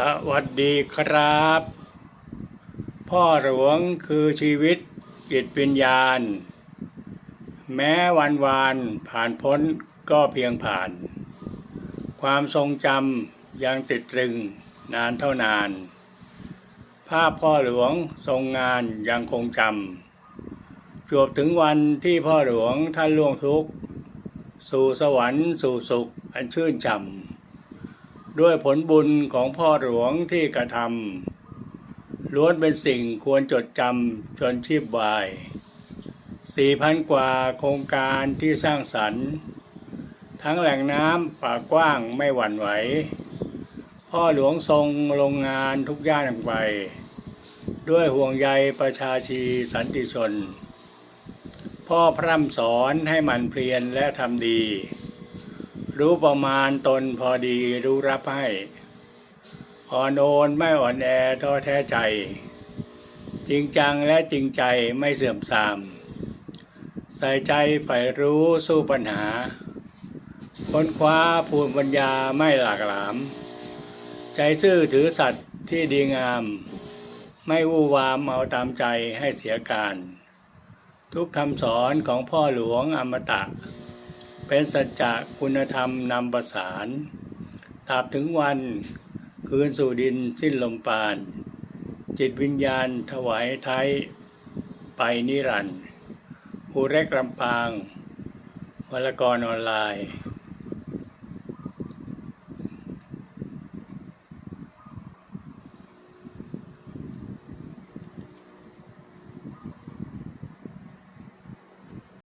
สวัสดีครับ พ่อหลวงคือชีวิตจิตวิญญาณ แม้วันวานผ่านพ้นก็เพียงผ่าน ความทรงจำยังติดตรึงนานเท่านาน ภาพพ่อหลวงทรงงานยังคงจำจวบถึงวันที่พ่อหลวงท่านล่วงทุกข์ สู่สวรรค์สู่สุขอันชื่นช่ำ ด้วยผลบุญของพ่อหลวงที่กระทำล้วนเป็นสิ่งควรจดจำจนชีพวายสี่พันกว่าโครงการที่สร้างสรรค์ ทั้งแหล่งน้ำป่ากว้างไม่หวั่นไหว พ่อหลวงทรงลงงานทุกย่านไป ด้วยห่วงใยประชาชีสันติชน พ่อพร่ำสอนให้มันเพลียนและทำดี รู้ประมาณตนพอดีรู้รับให้อ่อนโอนไม่อ่อนแอท้อแท้ใจ จริงจังและจริงใจไม่เสื่อมทราม ใส่ใจใฝ่รู้สู้ปัญหา ค้นคว้าภูมิปัญญาไม่หลากหลาม ใจซื่อถือสัตว์ที่ดีงาม ไม่วู่วามเอาตามใจให้เสียการ ทุกคำสอนของพ่อหลวงอมตะ เป็นสัจจะคุณธรรมนำประสานตราบถึงวันคืนสู่ดินสิ้นลมปาน จิตวิญญาณถวายไทยไปนิรันดร์ผู้แรกลำปางวรกรออนไลน์